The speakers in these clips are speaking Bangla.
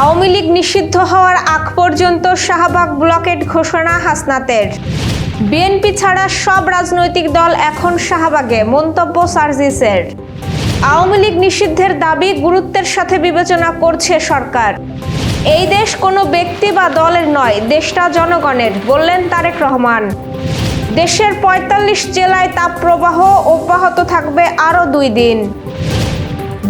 আওয়ামী লীগ নিষিদ্ধ হওয়ার আগ পর্যন্ত শাহবাগ ব্লকেট ঘোষণা হাসনাতের। বিএনপি ছাড়া সব রাজনৈতিক দল এখন শাহবাগে, মন্তব্য সার্জিসের। আওয়ামী লীগ নিষিদ্ধের দাবি গুরুত্বের সাথে বিবেচনা করছে সরকার। এই দেশ কোনো ব্যক্তি বা দলের নয়, দেশটা জনগণের, বললেন তারেক রহমান। দেশের পঁয়তাল্লিশ জেলায় তাপপ্রবাহ অব্যাহত থাকবে আরও দুই দিন।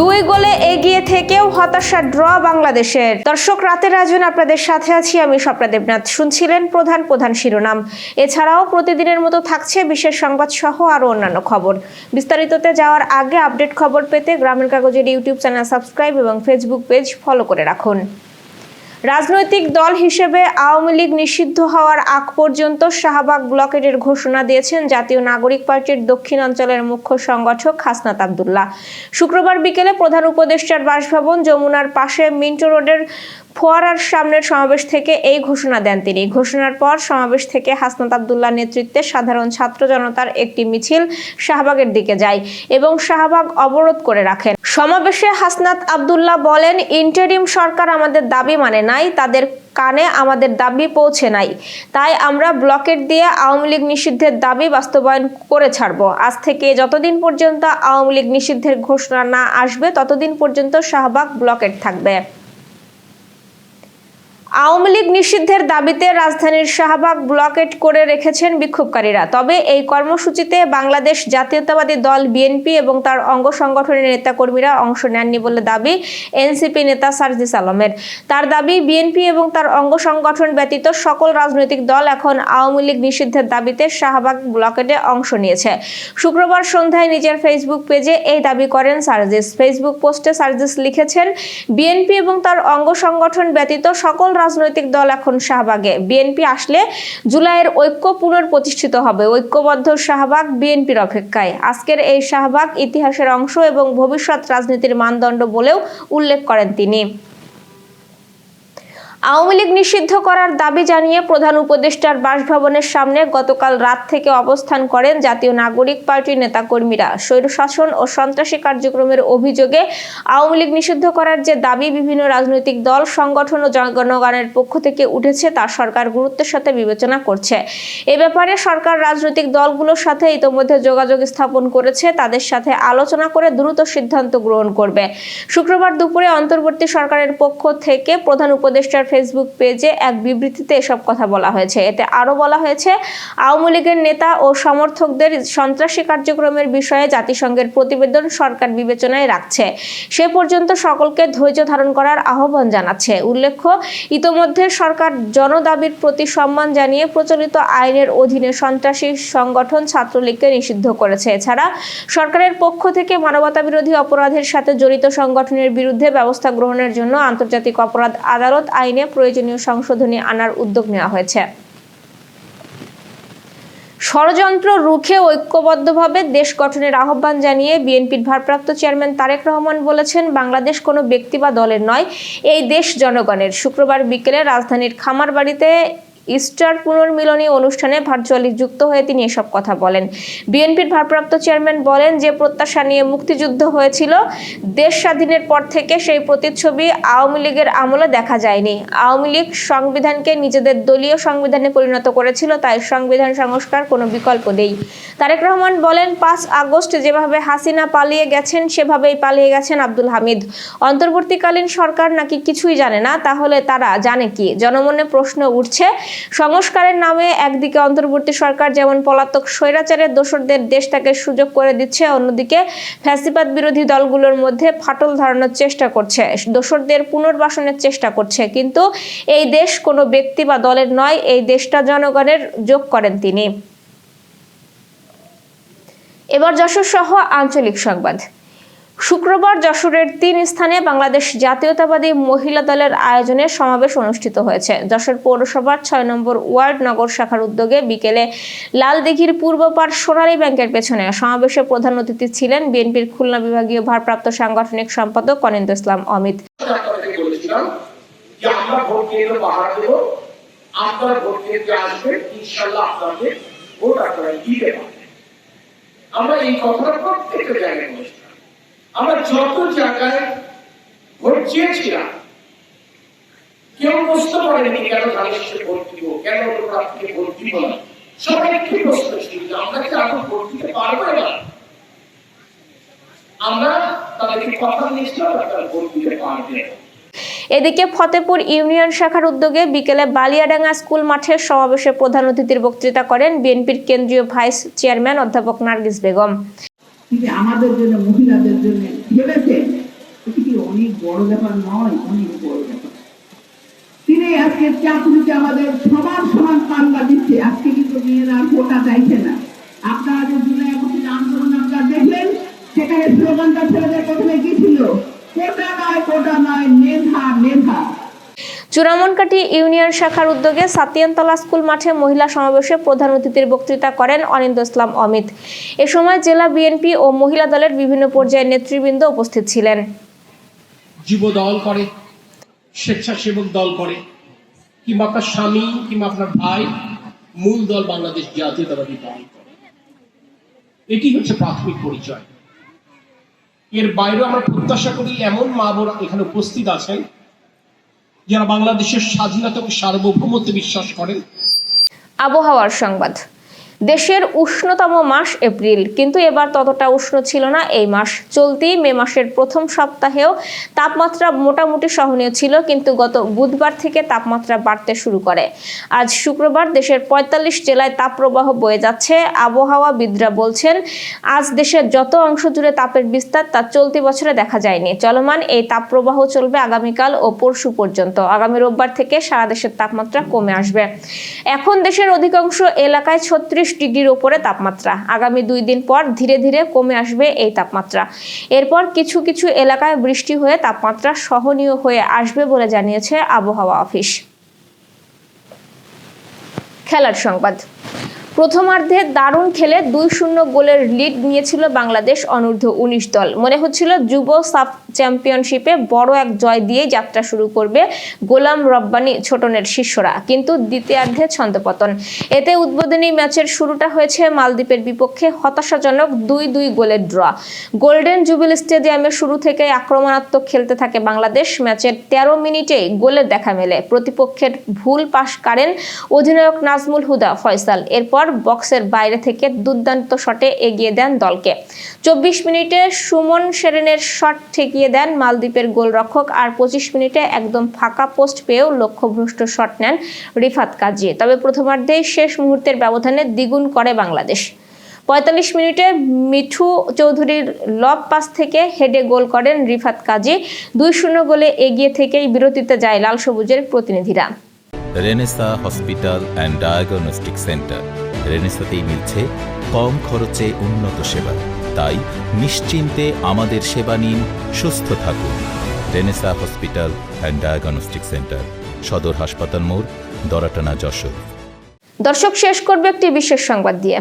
দুই গোলে এগিয়ে থেকেও হতাশা ড্র বাংলাদেশের। দর্শক, রাতের আয়োজন আপনাদের সাথে আছি আমি স্বপ্না দেবনাথ। শুনছিলেন প্রধান প্রধান শিরোনাম। এছাড়াও প্রতিদিনের মতো থাকছে বিশেষ সংবাদ সহ আরও অন্যান্য খবর। বিস্তারিততে যাওয়ার আগে আপডেট খবর পেতে গ্রামের কাগজের ইউটিউব চ্যানেল সাবস্ক্রাইব এবং ফেসবুক পেজ ফলো করে রাখুন। রাজনৈতিক দল হিসেবে আওয়ামী লীগ নিষিদ্ধ হওয়ার আগ পর্যন্ত শাহবাগ ব্লকেটের ঘোষণা দিয়েছেন জাতীয় নাগরিক পার্টির দক্ষিণ অঞ্চলের মুখ্য সংগঠক হাসনাত আবদুল্লাহ। শুক্রবার বিকেলে প্রধান উপদেষ্টার বাসভবন যমুনার পাশে মিন্টো রোডের ফোয়ারার সামনের সমাবেশ থেকে এই ঘোষণা দেন তিনি। ঘোষণার পর সমাবেশ থেকে হাসনাত আবদুল্লাহ নেতৃত্বে সাধারণ ছাত্র জনতার একটি মিছিল শাহবাগের দিকে যায় এবং শাহবাগ অবরোধ করে রাখেন। সমাবেশে হাসনাত আবদুল্লাহ বলেন, ইন্টারিম সরকার আমাদের দাবি মানে নাই, তাদের কানে আমাদের দাবি পৌঁছে নাই। তাই আমরা ব্লকেট দিয়ে আওয়ামী লীগ নিষিদ্ধের দাবি বাস্তবায়ন করে ছাড়ব। আজ থেকে যতদিন পর্যন্ত আওয়ামী লীগ নিষিদ্ধের ঘোষণা না আসবে, ততদিন পর্যন্ত শাহবাগ ব্লকেট থাকবে। আওয়ামী লীগ নিষিদ্ধের দাবিতে রাজধানীর শাহবাগ ব্লকেট করে রেখেছেন বিক্ষোভকারীরা। তবে এই কর্মসূচিতে বাংলাদেশ জাতীয়তাবাদী দল, বিএনপি এবং তার অঙ্গ সংগঠনের নেতাকর্মীরা অংশ নেননি বলে দাবি এনসিপি নেতা সার্জিস আলমের। তার দাবি, বিএনপি এবং তার অঙ্গ সংগঠন ব্যতীত সকল রাজনৈতিক দল এখন আওয়ামী লীগ নিষিদ্ধের দাবিতে শাহবাগ ব্লকেটে অংশ নিয়েছে। শুক্রবার সন্ধ্যায় নিজের ফেসবুক পেজে এই দাবি করেন সার্জিস। ফেসবুক পোস্টে সার্জিস লিখেছেন, বিএনপি এবং তার অঙ্গ সংগঠন ব্যতীত সকল রাজনৈতিক দল এখন শাহবাগে। বিএনপি আসলে জুলাইয়ের ঐক্য পুনর্প্রতিষ্ঠিত হবে। ঐক্যবদ্ধ শাহবাগ বিএনপির অপেক্ষায়। আজকের এই শাহবাগ ইতিহাসের অংশ এবং ভবিষ্যৎ রাজনীতির মানদণ্ড বলেও উল্লেখ করেন তিনি। আওয়ামী লীগ নিষিদ্ধ করার দাবি জানিয়ে প্রধান উপদেষ্টার বাসভবনের সামনে গতকাল রাত থেকে অবস্থান করেন জাতীয় নাগরিক পার্টির নেতাকর্মীরা। স্বৈরশাসন ও সন্ত্রাসী কার্যক্রমের অভিযোগে আওয়ামী লীগ নিষিদ্ধ করার যে দাবি বিভিন্ন রাজনৈতিক দল, সংগঠন ও জনগণের পক্ষ থেকে উঠেছে তা সরকার গুরুত্বের সাথে বিবেচনা করছে। এ ব্যাপারে সরকার রাজনৈতিক দলগুলোর সাথে ইতোমধ্যে যোগাযোগ স্থাপন করেছে, তাদের সাথে আলোচনা করে দ্রুত সিদ্ধান্ত গ্রহণ করবে। শুক্রবার দুপুরে অন্তর্বর্তী সরকারের পক্ষ থেকে প্রধান উপদেষ্টার ফেসবুক পেজে এক বিবৃতিতে এসব কথা বলা হয়েছে। এতে আরও বলা হয়েছে, আওয়ামী লীগের নেতা ও সমর্থকদের সন্ত্রাসী কার্যক্রমের বিষয়ে জাতিসংঘের প্রতিবেদন সরকার বিবেচনায় রাখছে। সে পর্যন্ত সকলকে ধৈর্য ধারণ করার আহ্বান জানাচ্ছে। উল্লেখ্য, ইতোমধ্যে সরকার জনদাবির প্রতি সম্মান জানিয়ে প্রচলিত আইনের অধীনে সন্ত্রাসী সংগঠন ছাত্রলীগকে নিষিদ্ধ করেছে। এছাড়া, সরকারের পক্ষ থেকে মানবতাবিরোধী অপরাধের সাথে জড়িত সংগঠনের বিরুদ্ধে ব্যবস্থা গ্রহণের জন্য আন্তর্জাতিক অপরাধ আদালত আইনে প্রয়োজনীয় সংশোধনী আনার উদ্যোগ নেওয়া হয়েছে। ষড়যন্ত্র রুখে ঐক্যবদ্ধভাবে দেশ গঠনের আহ্বান জানিয়ে বিএনপির ভারপ্রাপ্ত চেয়ারম্যান তারেক রহমান বলেছেন, বাংলাদেশ কোনো ব্যক্তি বা দলের নয়, এই দেশ জনগণের। শুক্রবার বিকেলে রাজধানীর খামারবাড়িতে ইস্টার পুনর্মিলনী অনুষ্ঠানে ভার্চুয়ালি যুক্ত হয়ে তিনি এসব কথা বলেন। বিএনপির ভারপ্রাপ্ত চেয়ারম্যান বলেন যে, প্রত্যাশা নিয়ে মুক্তিযুদ্ধ হয়েছিল। দেশ স্বাধীনের পর থেকে সেই প্রতিচ্ছবি আওয়ামী লীগের আমলে দেখা যায়নি। আওয়ামী লীগ সংবিধানকে নিজেদের দলীয় সংবিধানে পরিণত করেছিল, তাই সংবিধান সংস্কার কোনো বিকল্প নেই। তারেক রহমান বলেন, পাঁচ আগস্ট যেভাবে হাসিনা পালিয়ে গেছেন, সেভাবেই পালিয়ে গেছেন আব্দুল হামিদ। অন্তর্বর্তীকালীন সরকার নাকি কিছুই জানে না, তাহলে তারা জানে কি? জনমনে প্রশ্ন উঠছে সংস্কারের নামে একদিকে অন্তর্বর্তী সরকার যেমন পলাতক স্বৈরাচারের দোসরদের দেশটাকে সুযোগ করে দিচ্ছে, অন্যদিকে ফ্যাসিবাদ বিরোধী দলগুলোর মধ্যে ফাটল ধরানোর চেষ্টা করছে, দোসরদের পুনর্বাসনের চেষ্টা করছে। কিন্তু এই দেশ কোনো ব্যক্তি বা দলের নয়, এই দেশটা জনগণের যোগ করেন তিনি। এবার যশোর সহ আঞ্চলিক সংবাদ। শুক্রবার যশোরের তিন স্থানে বাংলাদেশ জাতীয়তাবাদী মহিলা দলের আয়োজনে সমাবেশ অনুষ্ঠিত হয়েছে। যশোর পৌরসভার ছয় নম্বর ওয়ার্ড নগর শাখার উদ্যোগে বিকেলে লালদিঘির পূর্ব পার সোনালী ব্যাংকের পেছনে সমাবেশে প্রধান অতিথি ছিলেন বিএনপির খুলনা বিভাগীয় ভারপ্রাপ্ত সাংগঠনিক সম্পাদক কনিন্দ ইসলাম অমিত। আমরা এই কথাটা প্রত্যেকটা জায়গায় বলেছিলাম আমরা যত জায়গায় ভোট চেয়েছিলাম, কেউ প্রশ্ন করেনি কেন ভোট দিব, কেন প্রার্থীকে ভোট দিব না? সবাই প্রশ্ন ছিল, আমরা কি ভোট দিতে পারব না? আমরা তাদেরকে কথা ভোট দিতে পারবে এদিকে ফতেপুর ইউনিয়ন শাখার উদ্যোগে বিকেলে বালিয়াডাঙ্গা স্কুল মাঠের সমাবেশে প্রধান অতিথির বক্তৃতা করেন বিএনপির কেন্দ্রীয় ভাইস চেয়ারম্যান অধ্যাপক নার্গিস বেগম। তিনি আমাদের জন্য, মহিলাদের জন্য ভেবেছেন এটি কি অনেক বড় ব্যাপার নয়? অনেক বড় ব্যাপার। তিনি আজকে চাকরিতে আমাদের সমান সমান পাল্লা দিচ্ছে আজকে কিন্তু মেয়েরা কোটা চাইছে না। আপনারা যে জুলাই আগস্টের আন্দোলন আপনারা দেখলেন, সেখানে স্লোগানটা ছেলেদের প্রথমে কি ছিল? কোটা নয় কোটা নয়, মেধা চূড়ামনকাটি ইউনিয়ন শাখার উদ্যোগে সাতিয়ানতলা স্কুল মাঠে মহিলা সমাবেশে প্রধান অতিথির বক্তৃতা করেন অনিন্দ ইসলাম অমিত। এ সময় জেলা বিএনপি ও মহিলা দলের বিভিন্ন পর্যায়ের নেতৃবৃন্দ উপস্থিত ছিলেন। যুব করে, স্বেচ্ছাসেবক দল করে, কিংবা আপনার স্বামী, কিংবা আপনার ভাই, মূল দল বাংলাদেশ জাতীয়তাবাদী দল এটি হচ্ছে প্রাথমিক পরিচয়। এর বাইরেও আমরা প্রত্যাশা করি এমন মা বোন এখানে উপস্থিত আছেন যারা বাংলাদেশের স্বাধীনতা এবং সার্বভৌমত্বে বিশ্বাস করেন। আবহাওয়ার সংবাদ। দেশের উষ্ণতম মাস এপ্রিল। কিন্তু এবার ততটা উষ্ণ ছিল না এই মাস। চলতি মে মাসের প্রথম সপ্তাহেও তাপমাত্রা মোটামুটি সহনীয় ছিল, কিন্তু গত বুধবার থেকে তাপমাত্রা বাড়তে শুরু করে। আজ শুক্রবার দেশের পঁয়তাল্লিশ জেলায় তাপপ্রবাহ বয়ে যাচ্ছে। আবহাওয়া আবহাওয়াবিদরা বলছেন, আজ দেশের যত অংশ জুড়ে তাপের বিস্তার তা চলতি বছরে দেখা যায়নি। চলমান এই তাপপ্রবাহ চলবে আগামীকাল ও পরশু পর্যন্ত। আগামী রোববার থেকে সারা দেশের তাপমাত্রা কমে আসবে। এখন দেশের অধিকাংশ এলাকায় ছত্রিশ ডিগ্রির ওপরে তাপমাত্রা। আগামী দুই দিন পর ধীরে ধীরে কমে আসবে এই তাপমাত্রা। এরপর কিছু কিছু এলাকায় বৃষ্টি হয়ে তাপমাত্রা সহনীয় হয়ে আসবে বলে জানিয়েছে আবহাওয়া অফিস। খেলার সংবাদ। প্রথমার্ধে দারুণ খেলে দুই শূন্য গোলের লিড নিয়েছিল বাংলাদেশ অনূর্ধ্ব উনিশ দল। মনে হচ্ছিল যুব সাব চ্যাম্পিয়নশিপে বড় এক জয় দিয়ে যাত্রা শুরু করবে গোলাম রব্বানি ছোটনের শিষ্যরা। কিন্তু দ্বিতীয়ার্ধে ছন্দপতন। এতে উদ্বোধনী ম্যাচের শুরুটা হয়েছে মালদ্বীপের বিপক্ষে হতাশাজনক দুই দুই গোলের ড্র। গোল্ডেন জুবিল স্টেডিয়ামে শুরু থেকে আক্রমণাত্মক খেলতে থাকে বাংলাদেশ। ম্যাচের তেরো মিনিটেই গোলের দেখা মেলে। প্রতিপক্ষের ভুল পাশ কারেন অধিনায়ক নাজমুল হুদা ফয়সাল। এরপর বক্সের বাইরে থেকে দুর্দান্ত শটে এগিয়ে দেন দলকে। চব্বিশ মিনিটে সুমন সেরেনের শট ঠেকিয়ে দেন, মালদ্বীপের গোলরক্ষক আর পঁচিশ মিনিটে একদম ফাঁকা পোস্ট পেয়েও লক্ষ্যভ্রষ্ট শট নেন রিফাত কাজী। তবে প্রথমার্ধেই শেষ মুহূর্তের ব্যবধানে দ্বিগুণ করে বাংলাদেশ। পঁয়তাল্লিশ মিনিটে মিঠু চৌধুরীর লব পাস থেকে হেডে গোল করেন রিফাত কাজী। দুই শূন্য গোলে এগিয়ে থেকেই বিরতিতে যায় লাল সবুজের প্রতিনিধিরা। Renaissance hospital and diagnostic centre. রেনেসাতেই মিলছে কম খরচে উন্নত সেবা। তাই নিশ্চিন্তে আমাদের সেবা নিন, সুস্থ থাকুন। Renaissance hospital and diagnostic centre সদর হাসপাতাল মোড়, দরাটানা যশোর। দর্শক, শেষ করবে একটি বিশেষ সংবাদ দিয়ে।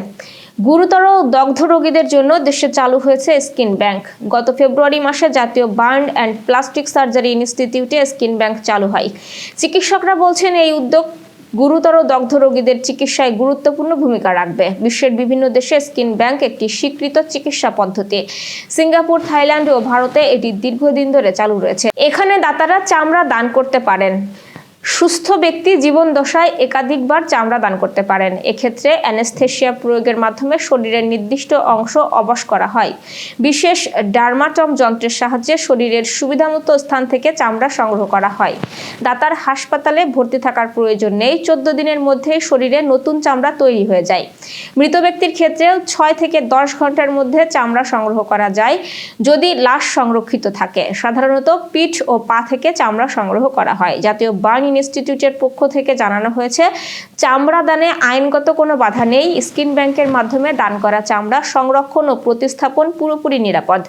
গুরুতর দগ্ধ রোগীদের জন্য দেশে চালু হয়েছে স্কিন ব্যাংক। গত ফেব্রুয়ারি মাসে জাতীয় বার্ন অ্যান্ড প্লাস্টিক সার্জারি ইনস্টিটিউটে স্কিন ব্যাংক চালু হয়। চিকিৎসকরা বলছেন, এই উদ্যোগ গুরুতর দগ্ধ রোগীদের চিকিৎসায় গুরুত্বপূর্ণ ভূমিকা রাখবে। বিশ্বের বিভিন্ন দেশে স্কিন ব্যাংক একটি স্বীকৃত চিকিৎসা পদ্ধতি। সিঙ্গাপুর, থাইল্যান্ড ও ভারতে এটি দীর্ঘদিন ধরে চালু রয়েছে। এখানে দাতারা চামড়া দান করতে পারেন। সুস্থ ব্যক্তি জীবন দশায় একাধিকবার চামড়া দান করতে পারেন। এক্ষেত্রে অ্যানেস্থেশিয়া প্রয়োগের মাধ্যমে শরীরের নির্দিষ্ট অংশ অবশ করা হয়। বিশেষ ডার্মাটম যন্ত্রের সাহায্যে শরীরের সুবিধামতো স্থান থেকে চামড়া সংগ্রহ করা হয়। দাতার হাসপাতালে ভর্তি থাকার প্রয়োজন নেই। চোদ্দ দিনের মধ্যে শরীরে নতুন চামড়া তৈরি হয়ে যায়। মৃত ব্যক্তির ক্ষেত্রেও ছয় থেকে দশ ঘণ্টার মধ্যে চামড়া সংগ্রহ করা যায় যদি লাশ সংরক্ষিত থাকে। সাধারণত পিঠ ও পা থেকে চামড়া সংগ্রহ করা হয়। জাতীয় বার্ন ইনস্টিটিউটের পক্ষ থেকে জানানো হয়েছে, চামড়া দানে আইনগত কোনো বাধা নেই, স্কিন ব্যাংকের মাধ্যমে দান করা চামড়া সংরক্ষণ ও প্রতিস্থাপন পুরোপুরি নিরাপদ।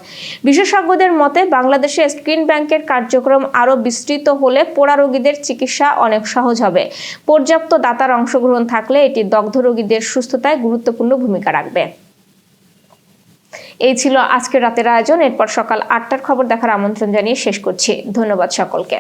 বিশেষজ্ঞদের মতে, বাংলাদেশে স্কিন ব্যাংকের কার্যক্রম আরও বিস্তৃত হলে পোড়া রোগীদের চিকিৎসা অনেক সহজ হবে। পর্যাপ্ত দাতার অংশগ্রহণ থাকলে এটি দগ্ধ রোগীদের সুস্থতায় গুরুত্বপূর্ণ ভূমিকা রাখবে। এই ছিল আজকের রাতের আয়োজন। এরপর সকাল আটটার খবর দেখার আমন্ত্রণ জানিয়ে শেষ করছি। ধন্যবাদ সকলকে।